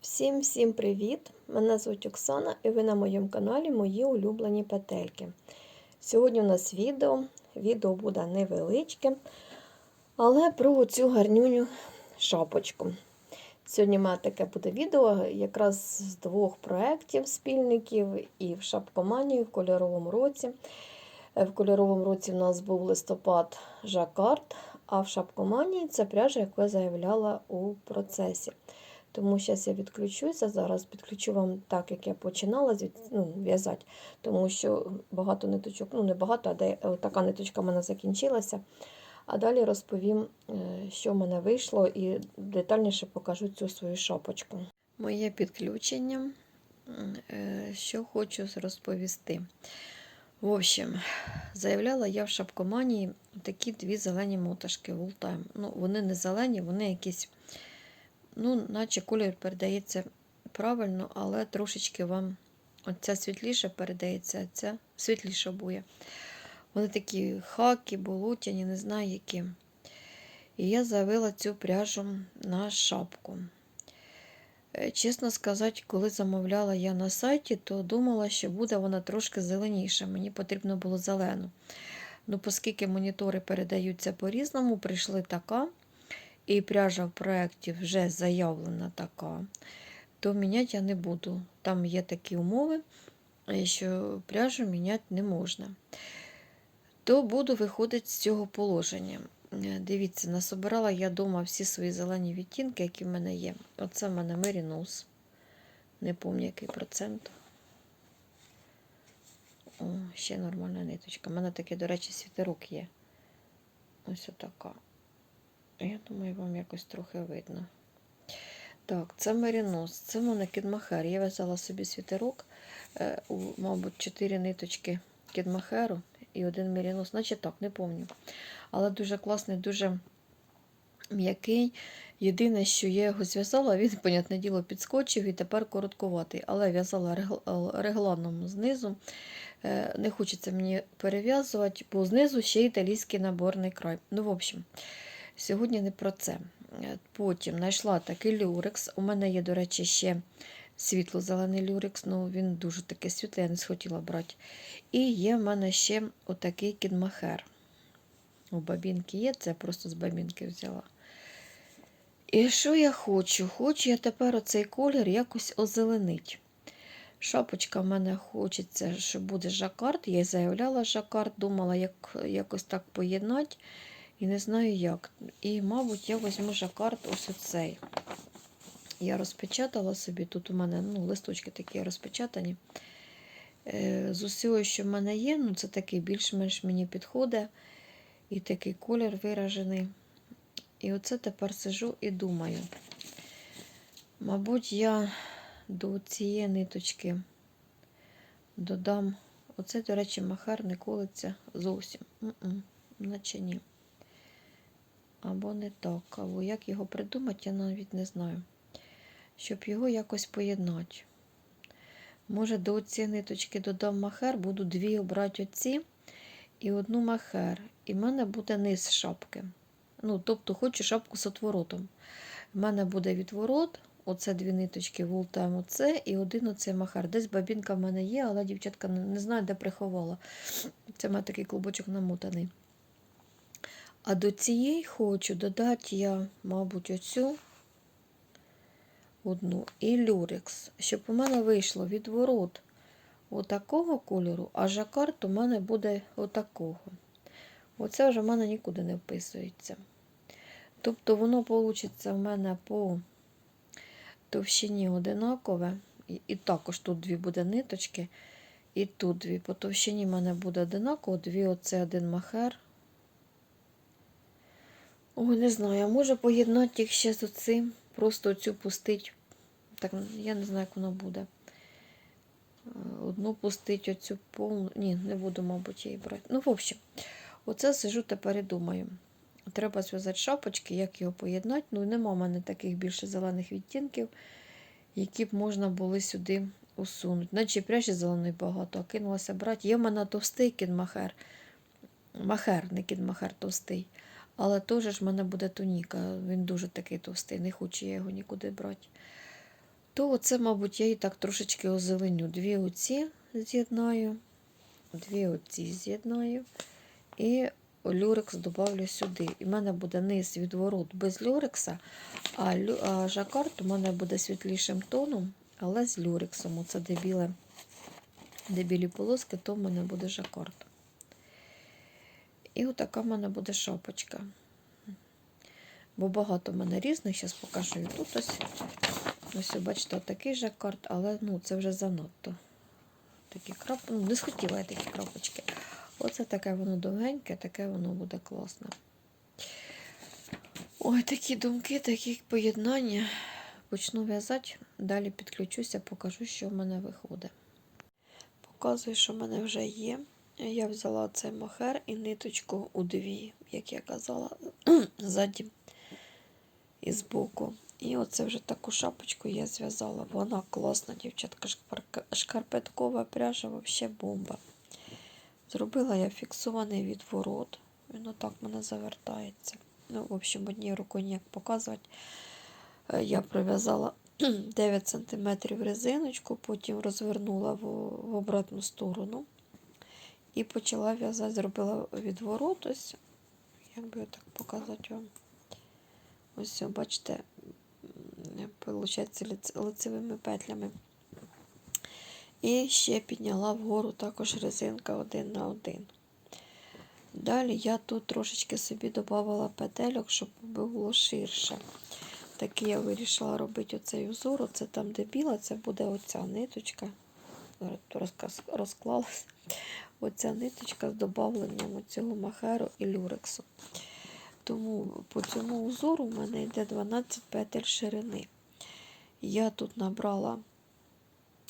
Всім всім привіт! Мене звуть Оксана і ви на моєму каналі Мої улюблені петельки. Сьогодні у нас відео. Відео буде невеличке, але про цю гарнюню шапочку. Сьогодні в мене таке буде відео якраз з двох проєктів спільників і в шапкоманії в кольоровому році. Е, В кольоровому році в нас був листопад жакард, а в шапкоманії це пряжа, яку я заявляла у процесі. Тому зараз я відключуся. Зараз підключу вам так, як я починала звід... ну, в'язати, тому що багато ниточок, ну не багато, а де е, така ниточка в мене закінчилася. А далі розповім, е, що в мене вийшло, і детальніше покажу цю свою шапочку. Моє підключення, е, що хочу розповісти. В общем, заявляла я в шапкоманії такі дві зелені моташки. Ну, вони не зелені, вони якісь ну, наче колір передається правильно, але трошечки вам оця світліша передається, а ця світліша бує. Вони такі хаки, болотяні, не знаю які. І я завела цю пряжу на шапку. Е, Чесно сказати, коли замовляла я на сайті, то думала, що буде вона трошки зеленіша. Мені потрібно було зелену. Ну, оскільки монітори передаються по-різному, прийшли така і пряжа в проєкті вже заявлена така, то міняти я не буду. Там є такі умови, що пряжу міняти не можна. То буду виходити з цього положення. Е, Дивіться, насобирала я вдома всі свої зелені відтінки, які в мене є. Оце в мене Мерінус. Не пам'ятаю, який процент. О, ще нормальна ниточка. У мене таке, до речі, світерок є. Ось отака. Я думаю, вам якось трохи видно. Так, це мерінос, це мене кідмахер. Я в'язала собі світерок, е, мабуть, 4 ниточки кідмахеру і один мерінос, наче так, не пам'ятаю. Але дуже класний, дуже м'який. Єдине, що я його зв'язала, він, понятне діло, підскочив і тепер коротковатий. Але в'язала регланом знизу. Е, Не хочеться мені перев'язувати, бо знизу ще італійський наборний край. Ну, в общем. Сьогодні не про це. Е, Потім знайшла такий люрекс. У мене є, до речі, ще світло-зелений люрекс, ну він дуже такий світлий, я не схотіла брати. І є в мене ще отакий кідмахер. У бабінки є, це просто з бабінки взяла. І що я хочу? Хочу я тепер оцей колір якось озеленить. Шапочка в мене хочеться, що буде жакард. Я заявляла жакард, думала, як якось так поєднати. І не знаю як. І, мабуть, я візьму жакард ось оцей. Я розпечатала собі, тут у мене ну, листочки такі розпечатані. Е, З усього, що в мене є, ну це такий більш-менш мені підходить. І такий колір виражений. І оце тепер сижу і думаю. Мабуть, я до цієї ниточки додам. Оце, до речі, махар не колиться зовсім. М-м, наче ні. Або не так. Або як його придумати, я навіть не знаю. Щоб його якось поєднати. Може, до цієї ниточки додам махер, буду дві обрати оці і одну махер. І в мене буде низ шапки. Ну, тобто, хочу шапку з отворотом. У мене буде відворот, оце дві ниточки, вултаємо оце і один оцей махер. Десь бабінка в мене є, але дівчатка не знаю, де приховала. Це в мене такий клубочок намотаний. А до цієї хочу додати я, мабуть, оцю одну і люрекс, щоб у мене вийшло відворот отакого кольору, а жакард у мене буде отакого. Оце вже в мене нікуди не вписується. Тобто воно вийде в мене по товщині одинакове. І, також тут дві буде ниточки, і тут дві. По товщині в мене буде одинаково, дві оце один махер. Ой, не знаю, а може поєднати їх ще з оцим, просто оцю пустить. Так, я не знаю, як воно буде. Е, Одну пустить оцю повну. Ні, не буду, мабуть, її брати. Ну, в общем, оце сижу тепер і думаю. Треба зв'язати шапочки, як його поєднати. Ну, нема в мене таких більше зелених відтінків, які б можна було сюди усунути. Наче пряжі зеленої багато, а кинулася брати. Є в мене товстий кінмахер. Махер, не кінмахер товстий. Але теж ж в мене буде тоніка. Він дуже такий товстий, не хочу я його нікуди брати. то оце, мабуть, я і так трошечки озеленю. Дві оці з'єднаю, дві оці з'єднаю. І люрекс додавлю сюди. І в мене буде низ відворот без люрекса, а, лю... а жакард у мене буде світлішим тоном, але з люрексом. Оце де білі полоски, то в мене буде жакард. І отака в мене буде шапочка. Бо багато в мене різних, зараз покажу і тут ось. Ось, бачите, такий жакард, але ну, це вже занадто. Такі крап... ну, не схотіла я такі крапочки. Оце таке воно довгеньке, таке воно буде класне. Ой, такі думки, такі поєднання. Почну в'язати, далі підключуся, покажу, що в мене виходить. Показую, що в мене вже є. Я взяла цей махер і ниточку у дві, як я казала, ззаді і збоку. І оце вже таку шапочку я зв'язала. Вона класна, дівчатка, шкарпеткова пряжа, взагалі бомба. Зробила я фіксований відворот. Він отак мене завертається. Ну, в общем, однією рукою ніяк показувати. Е, Я пров'язала 9 см резиночку, потім розвернула в, в обратну сторону. І почала в'язати, зробила відворот. Ось, як би так показати вам. Ось, бачите, виходить лицевими петлями. І ще підняла вгору також резинка один на один. Далі я тут трошечки собі додавала петельок, щоб було ширше. Такий я вирішила робити оцей узор. Оце там, де біла, це буде оця ниточка. Розклалась. Оця ниточка з додавленням цього махеру і люрексу. Тому по цьому узору в мене йде 12 петель ширини. Я тут набрала,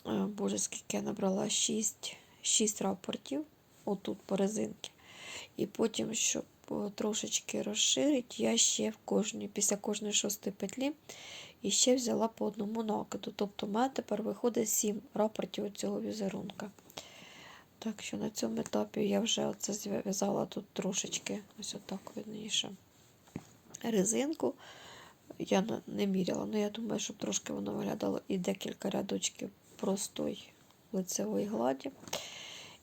е, боже, скільки я набрала 6, 6 рапортів, отут по резинки. І потім, щоб е, трошечки розширити, я ще в кожній, після кожної шостої петлі і ще взяла по одному накиду. Тобто, в мене тепер виходить 7 рапортів цього візерунка. Так що на цьому етапі я вже оце зв'язала тут трошечки, ось отак видніше, резинку. Я не міряла, але я думаю, щоб трошки воно виглядало і декілька рядочків простої лицевої гладі.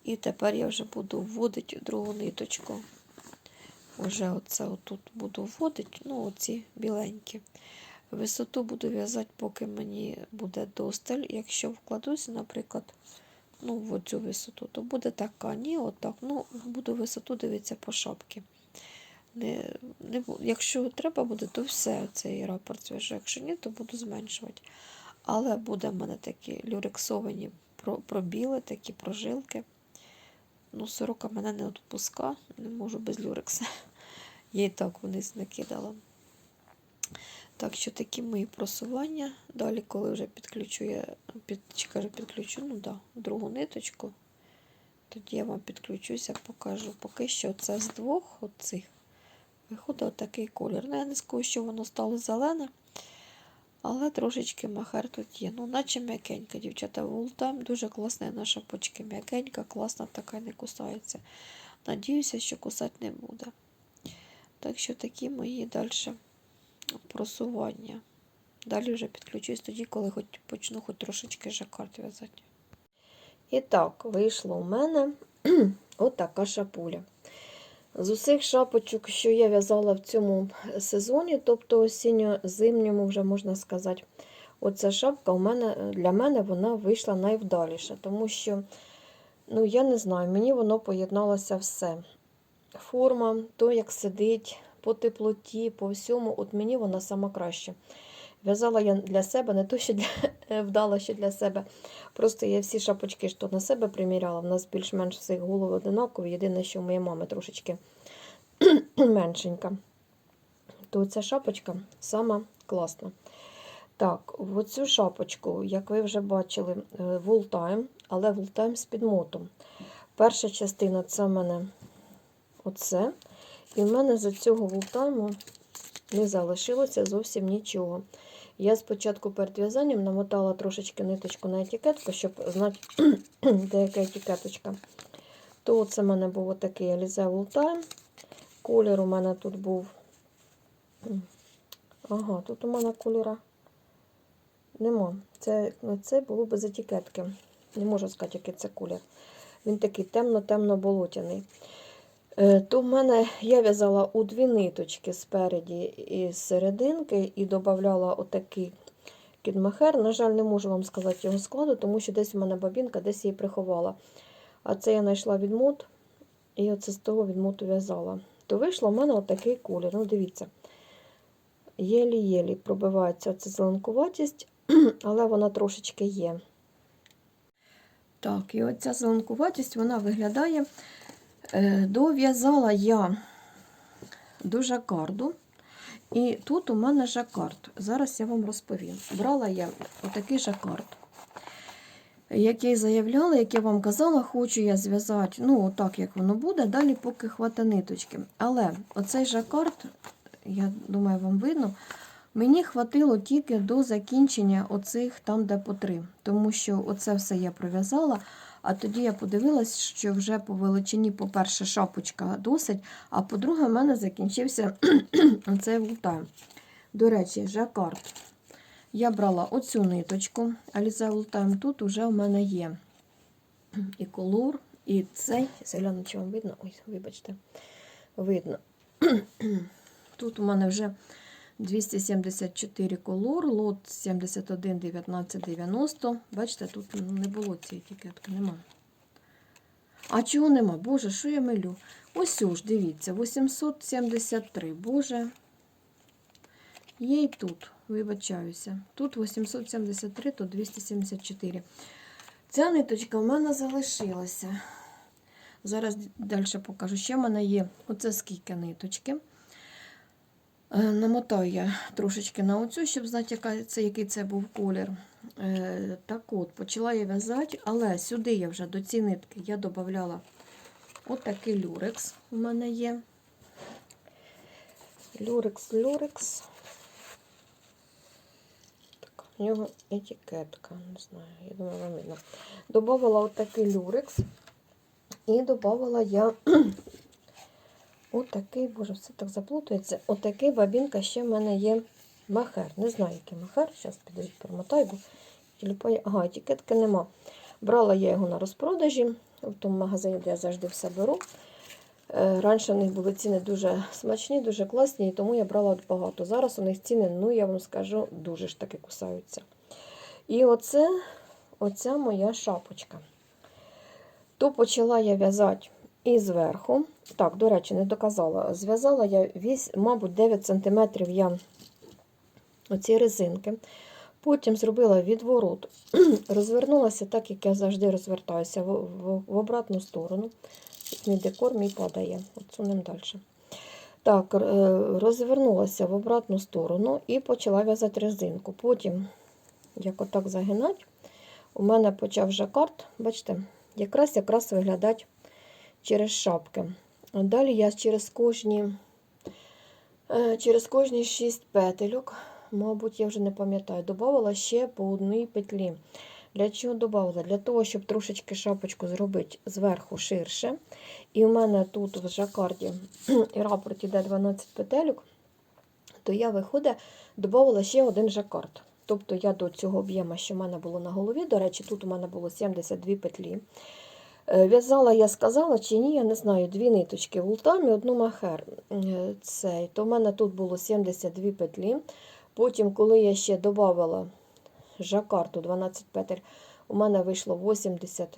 І тепер я вже буду вводити другу ниточку. Уже оце отут буду вводити, ну, оці біленькі. Висоту буду в'язати, поки мені буде досталь. Якщо вкладуся, наприклад, ну, в оцю висоту, то буде така, ні, отак. Ну, буду висоту дивитися по шапці. Не, не, якщо треба буде, то все цей рапорт зв'яжу. Якщо ні, то буду зменшувати. Але буде в мене такі люрексовані пробіли, такі прожилки. Ну, сорока мене не відпуска, не можу без люрекса. Я і так вниз не кидала. Так що такі мої просування. Далі, коли вже підключу, я під, чи кажу, підключу, ну да, другу ниточку, тоді я вам підключуся, покажу. Поки що це з двох оцих виходить такий колір. Ну, я не скажу, що воно стало зелене, але трошечки махер тут є. Ну, наче м'якенька, дівчата. Вултайм дуже класна на шапочки. М'якенька, класна, така не кусається. Надіюся, що кусати не буде. Так що такі мої далі просування. Далі вже підключусь тоді, коли хоч почну хоч трошечки жакард в'язати. І так, вийшло у мене отака шапуля. З усіх шапочок, що я в'язала в цьому сезоні, тобто осінньо-зимньому, вже можна сказати, оця шапка у мене, для мене вона вийшла найвдаліша, тому що, ну, я не знаю, мені воно поєдналося все. Форма, то, як сидить, по теплоті, по всьому, от мені вона сама краще. В'язала я для себе, не то, що для, вдала, що для себе. Просто я всі шапочки що на себе приміряла. В нас більш-менш всіх голови одинакові. Єдине, що у моєї мами трошечки меншенька. То ця шапочка сама класна. Так, в оцю шапочку, як ви вже бачили, вултайм, але вултайм з підмотом. Перша частина це в мене оце. І в мене за цього вултайму не залишилося зовсім нічого. Я спочатку перед в'язанням намотала трошечки ниточку на етикетку, щоб знати, де яка етикеточка. То це в мене був отакий Alize Time. Колір у мене тут був. Ага, тут у мене кольора Нема. Це, це було без етикетки. Не можу сказати, який це колір. Він такий темно-темно-болотяний. Е, То в мене я в'язала у дві ниточки спереді і серединки, і додавала отакий кідмахер. На жаль, не можу вам сказати його складу, тому що десь у мене бабінка, десь її приховала. А це я знайшла відмут, і оце з того відмуту в'язала. То вийшло в мене отакий колір. Ну, дивіться, єлі-єлі пробивається ця зеленкуватість, але вона трошечки є. Так, і оця зеленкуватість вона виглядає. Е, Дов'язала я до жакарду. І тут у мене жакард. Зараз я вам розповім. Брала я отакий жакард, який заявляла, як я вам казала, хочу я зв'язати, ну, отак, як воно буде, далі поки хвата ниточки. Але оцей жакард, я думаю, вам видно, мені хватило тільки до закінчення оцих там, де по три. Тому що оце все я пров'язала. А тоді я подивилась, що вже по величині, по-перше, шапочка досить, а по-друге, в мене закінчився цей вултайм. До речі, жакард. Я брала оцю ниточку, Alize Вултайм. Тут вже в мене є і колор, і цей. Гляну, чи вам видно? Ой, вибачте, видно. Тут у мене вже 274 колор, лот 71 19 90. Бачите, тут не було цієї етикетки, нема. А чого нема? Боже, що я милю? Ось ж, дивіться, 873. Боже. Є і тут, вибачаюся. Тут 873, тут 274. Ця ниточка в мене залишилася. Зараз далі покажу. Ще в мене є оце скільки ниточки. Е, Намотаю я трошечки на оцю, щоб знати, це, який це був колір. Е, Так от, почала я в'язати, але сюди я вже до цієї нитки я додавала отакий люрекс у мене є. Люрекс, люрекс. Так, в нього етикетка, не знаю, я думаю, вам видно. Добавила отакий люрекс. І додавала я Отакий, боже, все так заплутується. Отакий бабінка ще в мене є махер. Не знаю, який махер. Зараз підождіть, промотаю, бо. Ага, етикетки нема. Брала я його на розпродажі в тому магазині, де я завжди все беру. Е, Раніше в них були ціни дуже смачні, дуже класні, і тому я брала багато. Зараз у них ціни, ну я вам скажу, дуже ж таки кусаються. І оце оця моя шапочка. То почала я в'язати і зверху, так, до речі, не доказала, зв'язала я, вісь, мабуть, 9 см я оці резинки. Потім зробила відворот, розвернулася так, як я завжди розвертаюся, в, в, в обратну сторону. Мій декор мій падає, отсунемо далі. Так, е, розвернулася в обратну сторону і почала в'язати резинку. Потім, як отак загинати, у мене почав жакард, бачите, якраз якраз виглядать через шапки. А далі я через кожні е, через кожні 6 петельок, мабуть, я вже не пам'ятаю, додавала ще по одній петлі. Для чого додавала? Для того, щоб трошечки шапочку зробити зверху ширше. І у мене тут в жакарді і рапорті йде 12 петельок, то я, виходить, додавала ще один жакард. Тобто я до цього об'єму, що в мене було на голові, до речі, тут у мене було 72 петлі. Е, В'язала, я сказала, чи ні, я не знаю, дві ниточки в ултамі, одну махер. Е, Цей. То в мене тут було 72 петлі. Потім, коли я ще додавала жакарту 12 петель, у мене вийшло 80.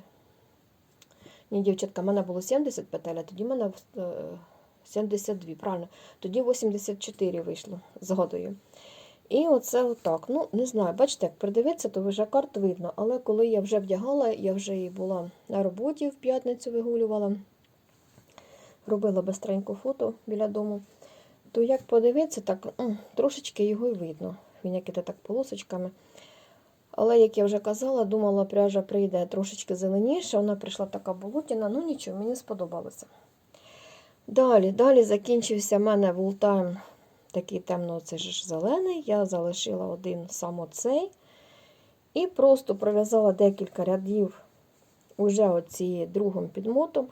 Ні, дівчатка, в мене було 70 петель, а тоді в мене е, 72, правильно. Тоді 84 вийшло згодою. І оце отак. Ну, не знаю, бачите, як придивитися, то вже карт видно. Але коли я вже вдягала, я вже і була на роботі в п'ятницю вигулювала, робила бистренько фото біля дому, то як подивитися, так трошечки його й видно. Він як іде так полосочками. Але, як я вже казала, думала, пряжа прийде трошечки зеленіша, вона прийшла така болотяна, ну нічого, мені сподобалося. Далі, далі закінчився в мене вултайм такий темно це ж зелений. Я залишила один сам оцей. І просто пров'язала декілька рядів уже оці другим підмотом.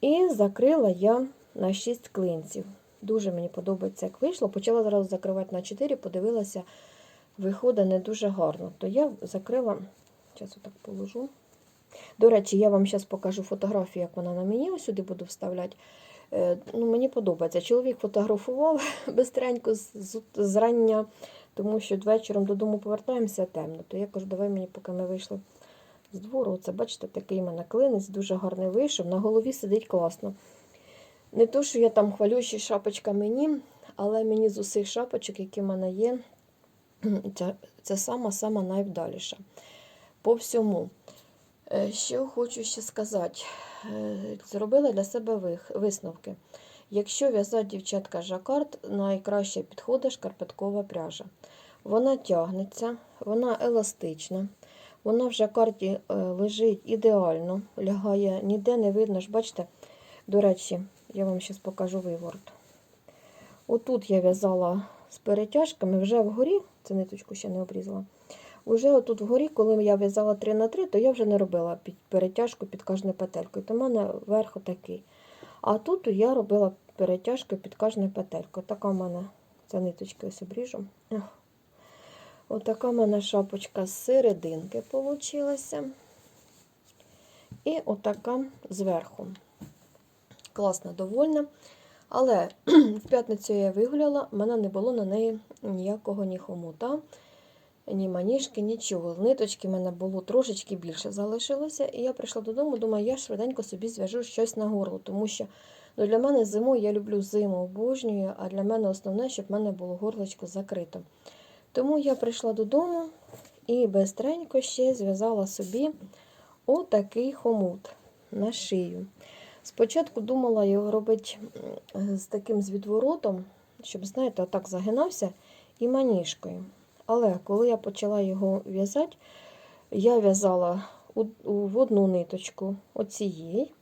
І закрила я на 6 клинців. Дуже мені подобається, як вийшло. Почала зразу закривати на 4, подивилася, виходить не дуже гарно. То я закрила, зараз отак положу. До речі, я вам зараз покажу фотографію, як вона на мені ось сюди буду вставляти. Е, Ну, мені подобається. Чоловік фотографував бистренько з- з- зрання, тому що вечором додому повертаємося темно. То я кажу, давай мені, поки ми вийшли з двору. Це, бачите, такий мене клинець, дуже гарний вийшов. На голові сидить класно. Не то, що я там хвалю, що шапочка мені, але мені з усіх шапочок, які в мене є, це сама-сама найвдаліша. По всьому. Е, Що хочу ще сказати. Е, Зробила для себе висновки. Якщо в'язати дівчатка жакард, найкраще підходить шкарпеткова пряжа. Вона тягнеться, вона еластична, вона в жакарді е, лежить ідеально, лягає, ніде не видно. ж, Бачите, до речі, я вам зараз покажу виворот. Отут я в'язала з перетяжками, вже вгорі, це ниточку ще не обрізала. Уже отут вгорі, коли я в'язала 3 на 3, то я вже не робила під перетяжку під кожною петелькою. То в мене верх отакий. А тут я робила перетяжку під кожною петелькою. Така в мене ця ниточка ось. Отака в мене шапочка з серединки получилася. І отака зверху. Класно, довольна. Але в п'ятницю я вигуляла, в мене не було на неї ніякого ні хомута, ні маніжки, нічого. Ниточки в мене було трошечки більше залишилося. І я прийшла додому, думаю, я швиденько собі зв'яжу щось на горло, тому що ну, для мене зимою я люблю зиму, обожнюю, а для мене основне, щоб в мене було горлочко закрито. Тому я прийшла додому і бистренько ще зв'язала собі отакий хомут на шию. Спочатку думала його робити з таким з відворотом, щоб, знаєте, отак загинався і маніжкою. Але коли я почала його в'язати, я в'язала в одну ниточку оцієї,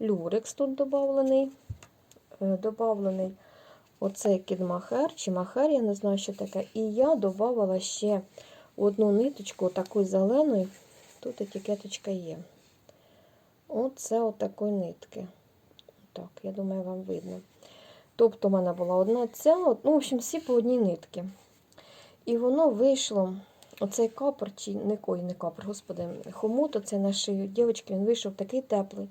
люрекс тут додавлений, е, додавлений оцей кідмахер чи махер, я не знаю, що таке. І я додавала ще одну ниточку, таку зелену, тут етикеточка є. Оце отакої нитки. Так, я думаю, вам видно. Тобто, в мене була одна ця, ну, в общем, всі по одній нитки. І воно вийшло, оцей капор, чи не кой, не капор, господи, хомут оцей на шию, дівчатки, він вийшов такий теплий.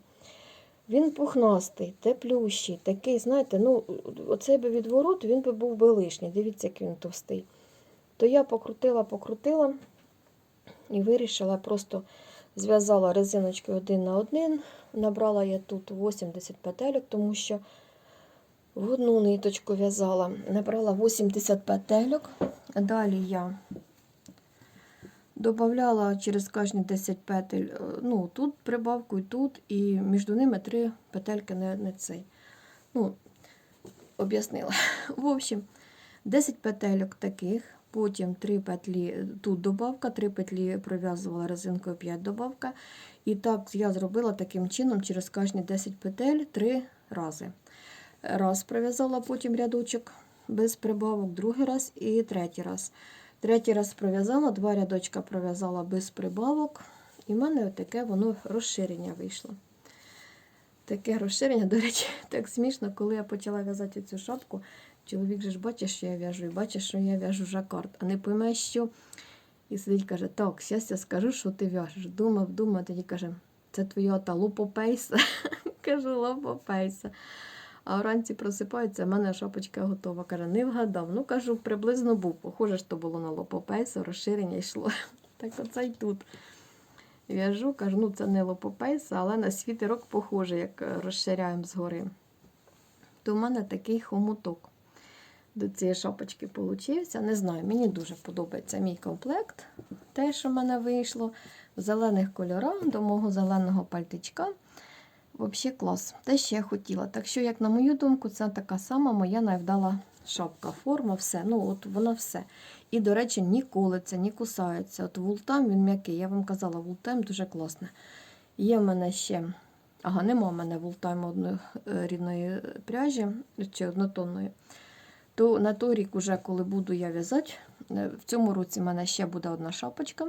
Він пухнастий, теплющий, такий, знаєте, ну, оцей би відворот, він би був би лишній. Дивіться, як він товстий. То я покрутила, покрутила і вирішила просто зв'язала резиночкою один на один. Набрала я тут 80 петельок, тому що в одну ниточку в'язала. Набрала 80 петельок. Далі я додавала через кожні 10 петель, е, ну, тут прибавку і тут, і між ними три петельки не, не цей. Ну, об'яснила. В общем, 10 петельок таких, потім 3 петлі, тут добавка, 3 петлі пров'язувала резинкою 5 добавка. І так я зробила таким чином через кожні 10 петель 3 рази. Раз пров'язала потім рядочок без прибавок, другий раз і третій раз. Третій раз пров'язала, два рядочка пров'язала без прибавок. І в мене таке воно розширення вийшло. Таке розширення, до речі, так смішно, коли я почала в'язати цю шапку, чоловік же ж бачить, що я в'яжу, і бачить, що я в'яжу жакард, а не пойме, що. І сидить, каже, так, зараз я скажу, що ти в'яжеш. Думав, думав, тоді каже, це твоя та лопопейса. Кажу, лопопейса. А вранці просипається, в мене шапочка готова. Каже, не вгадав. Ну, кажу, приблизно був. Похоже, що було на лопопейсу, розширення йшло. Так оце й тут. В'яжу, кажу, ну це не лопопейса, але на світерок похоже, як е, розширяємо згори. То в мене такий хомуток до цієї шапочки получився. Не знаю, мені дуже подобається мій комплект. Те, що в мене вийшло в зелених кольорах до мого зеленого пальтичка. Взагалі клас. Те, я хотіла. Так що, як на мою думку, це така сама моя найвдала шапка. Форма, все. Ну, от воно все. І, до речі, ні колиться, ні кусається. От вултам він м'який. Я вам казала, вултайм дуже класне. Є в мене ще. Ага, нема в мене вултайм одної е, рідної пряжі чи однотонної. То на той рік, уже, коли буду я в'язати, е, в цьому році в мене ще буде одна шапочка.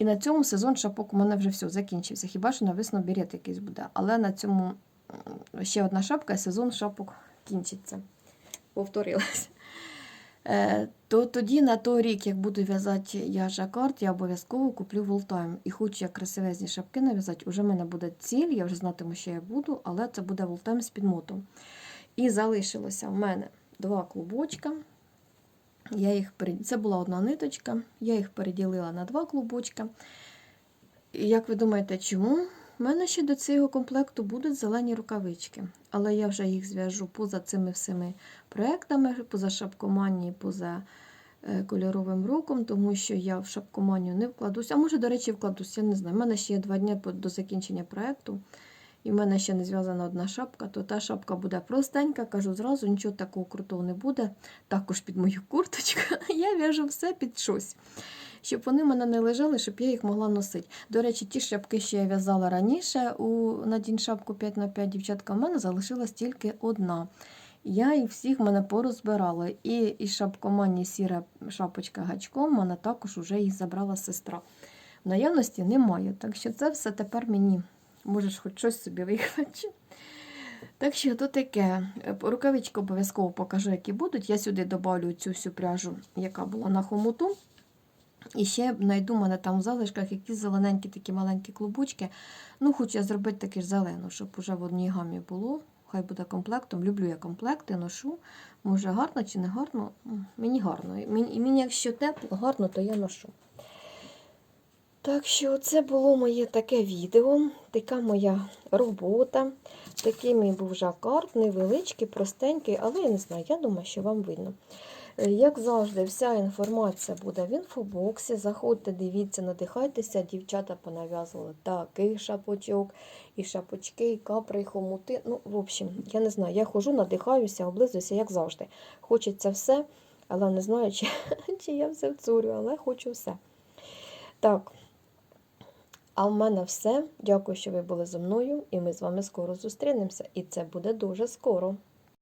І на цьому сезон шапок у мене вже все закінчився. Хіба що навесно берет якийсь буде. Але на цьому ще одна шапка, і сезон шапок кінчиться. Повторилася. Е, то тоді на той рік, як буду в'язати я жакард, я обов'язково куплю волтайм. І хочу я красивезні шапки нав'язати, уже в мене буде ціль, я вже знатиму, що я буду, але це буде волтайм з підмотом. І залишилося в мене два клубочка. Я їх Це була одна ниточка, я їх переділила на два клубочка. І як ви думаєте, чому? У мене ще до цього комплекту будуть зелені рукавички, але я вже їх зв'яжу поза цими всіми проектами, поза шапкоманією, поза е, кольоровим руком, тому що я в шапкоманію не вкладусь. А може, до речі, вкладусь, я не знаю. У мене ще є два дні до закінчення проекту, і в мене ще не зв'язана одна шапка, то та шапка буде простенька, кажу зразу, нічого такого крутого не буде. Також під мою курточку. Я в'яжу все під щось. Щоб вони в мене не лежали, щоб я їх могла носити. До речі, ті шапки, що я в'язала раніше у Надін шапку 5х5 дівчатка, в мене залишилась тільки одна. Я їх всіх мене порозбирала. І із шапкомані сіра шапочка гачком, мене також вже їх забрала сестра. В наявності немає. Так що це все тепер мені. Можеш хоч щось собі вихвачити. Так що то таке. Е, Рукавички обов'язково покажу, які будуть. Я сюди додавлю цю всю пряжу, яка була на хомуту. І ще знайду мене там в залишках якісь зелененькі такі маленькі клубочки. Ну, хочу я зробити таке ж зелену, щоб уже в одній гамі було. Хай буде комплектом. Люблю я комплекти, ношу. Може гарно чи не гарно? Мені гарно. І мені, якщо тепло, гарно, то я ношу. Так що це було моє таке відео, така моя робота. Такий мій був жакард, невеличкий, простенький, але я не знаю, я думаю, що вам видно. Е, Як завжди, вся інформація буде в інфобоксі. Заходьте, дивіться, надихайтеся. Дівчата понав'язували таких шапочок, і шапочки, і капри, і хомути. Ну, в общем, я не знаю, я хожу, надихаюся, облизуюся, як завжди. Хочеться все, але не знаю, чи, чи я все вцурю, але хочу все. Так. А в мене все. Дякую, що ви були зі мною, і ми з вами скоро зустрінемося. І це буде дуже скоро.